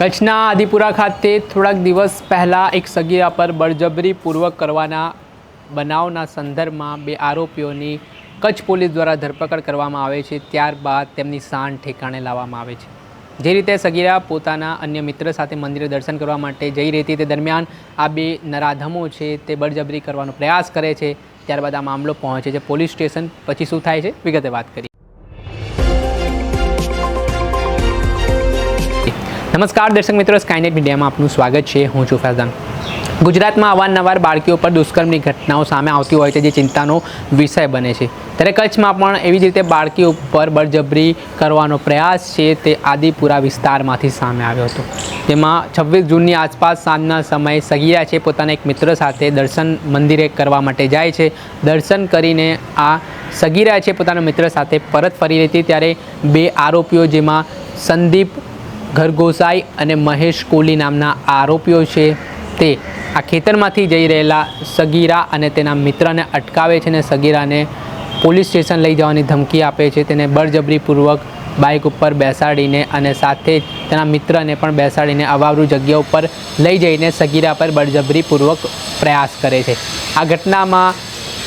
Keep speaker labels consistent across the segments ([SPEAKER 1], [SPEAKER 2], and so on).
[SPEAKER 1] કચ્છના આદિપુરા ખાતે થોડાક દિવસ પહેલાં એક સગીરા પર બળજબરીપૂર્વક કરવાના બનાવના સંદર્ભમાં બે આરોપીઓની કચ્છ પોલીસ દ્વારા ધરપકડ કરવામાં આવે છે. ત્યારબાદ તેમની શાન ઠેકાણે લાવવામાં આવે છે. જે રીતે સગીરા પોતાના અન્ય મિત્ર સાથે મંદિરે દર્શન કરવા માટે જઈ રહી હતી, તે દરમિયાન આ બે નરાધમો છે તે બળજબરી કરવાનો પ્રયાસ કરે છે. ત્યારબાદ આ મામલો પહોંચે છે પોલીસ સ્ટેશન. પછી શું થાય છે? વિગતે વાત કરી નમસ્કાર, દર્શક મિત્રો સ્કાયનેટ મીડિયામાં આપનું સ્વાગત છે. હું છું ફૈઝાન ગુજરાતમાં અવારનવાર બાળકીઓ પર દુષ્કર્મની ઘટનાઓ સામે આવતી હોય છે, જે ચિંતાનો વિષય બને છે. ત્યારે કચ્છમાં પણ એવી જ રીતે બાળકીઓ ઉપર બળજબરી કરવાનો પ્રયાસ છે, તે આદિપુરા વિસ્તારમાંથી સામે આવ્યો હતો. તેમાં છવ્વીસ જૂનની આસપાસ સાંજના સમયે સગીરા છે, પોતાના એક મિત્ર સાથે દર્શન મંદિરે કરવા માટે જાય છે. દર્શન કરીને આ સગીરા છે, પોતાના મિત્ર સાથે પરત ફરી હતી ત્યારે બે આરોપીઓ જેમાં સંદીપ ઘરગોસાઈ અને મહેશ કોહલી નામના આરોપીઓ છે. તે આ ખેતરમાંથી જઈ રહેલા સગીરા અને તેના મિત્રને અટકાવે છે અને સગીરાને પોલીસ સ્ટેશન લઈ જવાની ધમકી આપે છે. તેને બળજબરીપૂર્વક બાઇક ઉપર બેસાડીને અને સાથે જ તેના મિત્રને પણ બેસાડીને અવાવરૂ જગ્યા ઉપર લઈ જઈને સગીરા પર બળજબરીપૂર્વક પ્રયાસ કરે છે. આ ઘટનામાં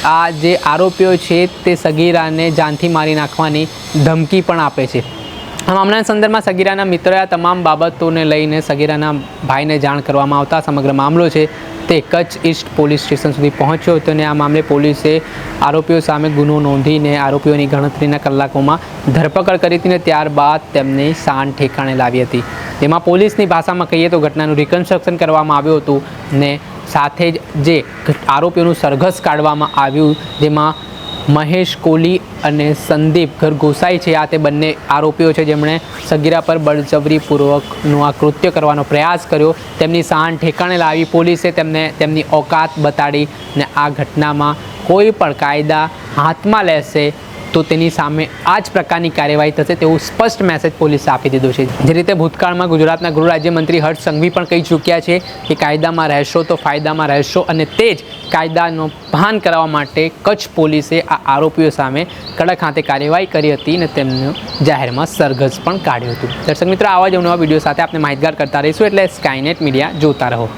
[SPEAKER 1] આ જે આરોપીઓ છે તે સગીરાને જાનથી મારી નાખવાની ધમકી પણ આપે છે. આ મામલાના સંદર્ભમાં સગીરાના મિત્રોએ આ તમામ બાબતોને લઈને સગીરાના ભાઈને જાણ કરવામાં આવતા સમગ્ર મામલો છે તે કચ્છ ઈસ્ટ પોલીસ સ્ટેશન સુધી પહોંચ્યો હતો અને આ મામલે પોલીસે આરોપીઓ સામે ગુનો નોંધીને આરોપીઓની ગણતરીના કલાકોમાં ધરપકડ કરી હતી ને ત્યારબાદ તેમને શાન ઠેકાણે લાવી હતી. તેમાં પોલીસની ભાષામાં કહીએ તો ઘટનાનું રિકન્સ્ટ્રક્શન કરવામાં આવ્યું હતું ને સાથે જ જે આરોપીઓનું સરઘસ કાઢવામાં આવ્યું, જેમાં મહેશ કોહલી અને સંદીપ ઘર ઘોસાઈ છે. આ તે બંને આરોપીઓ છે જેમણે સગીરા પર બળજબરીપૂર્વકનું આ કૃત્ય કરવાનો પ્રયાસ કર્યો. તેમની સાન ઠેકાણે લાવી પોલીસે તેમને તેમની ઓકાત બતાડી ને આ ઘટનામાં કોઈ પણ કાયદા હાથમાં લેશે, તો તેની સામે આ જ પ્રકારની કાર્યવાહી થશે તેવું સ્પષ્ટ મેસેજ પોલીસે આપી દીધો છે. જે રીતે ભૂતકાળમાં ગુજરાતના ગૃહ રાજ્યમંત્રી હર્ષ સંઘવી પણ કહી ચૂક્યા છે કે કાયદામાં રહેશો તો ફાયદામાં રહેશો અને તે જ કાયદાનો ભાન કરવા માટે કચ્છ પોલીસે આ આરોપીઓ સામે કડક હાથે કાર્યવાહી કરી હતી અને તેમનું જાહેરમાં સરઘસ પણ કાઢ્યું હતું. દર્શક મિત્રો, આવા જ નવા વીડિયો સાથે આપણે માહિતગાર કરતા રહીશું એટલે સ્કાયનેટ મીડિયા જોતા રહો.